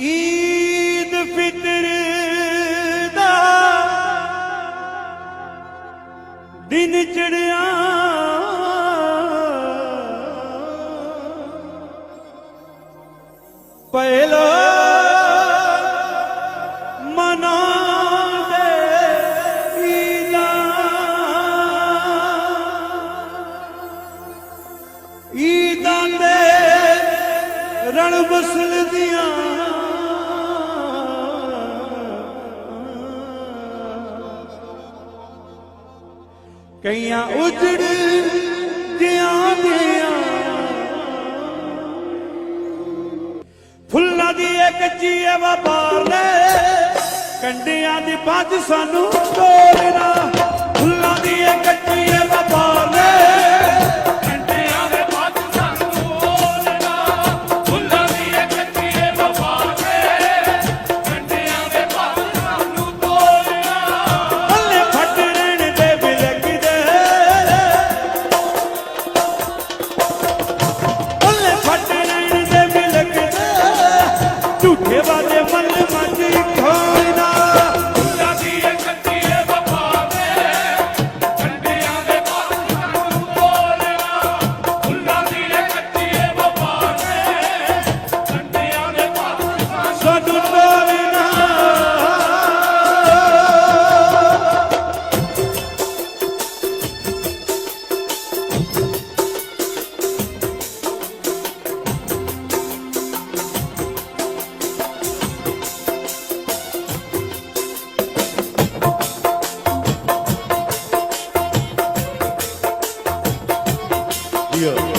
ਈਦ ਫਿਤਰ ਦਾ ਦਿਨ ਚੜਿਆ ਪਹਿਲਾ ਈਦਾਂ। ਦੇ ਰਣ ਵਸਲ ਦੀਆਂ ਕਈਆਂ ਉਜੜ ਜਿਆਂ ਦੀਆਂ। ਫੁੱਲਾਂ ਦੀ ਇੱਕ ਐ ਵਪਾਰ ਲੈ, ਕੰਡਿਆਂ ਦੀ ਬੱਜ ਸਾਨੂੰ ਤੋੜਨਾ। tu 吧 Yeah.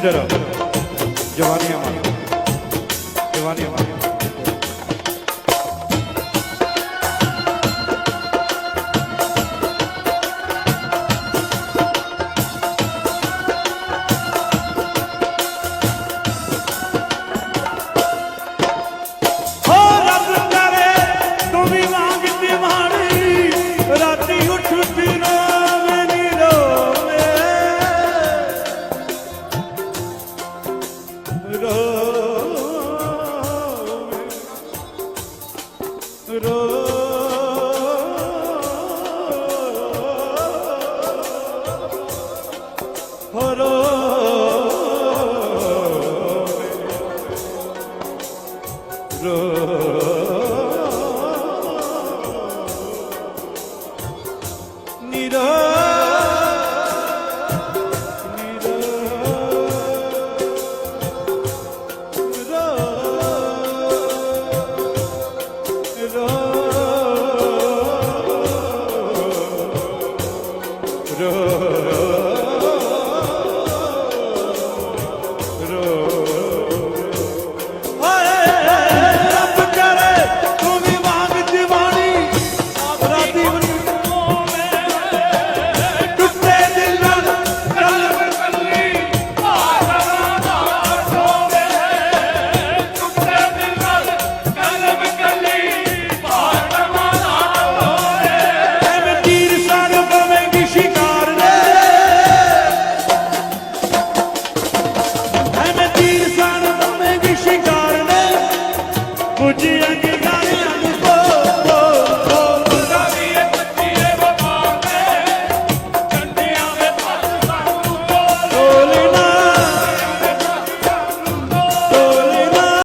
ਅੰਦਰ ਜਵਾਨੀਆਂ ਮਾਰ Lord.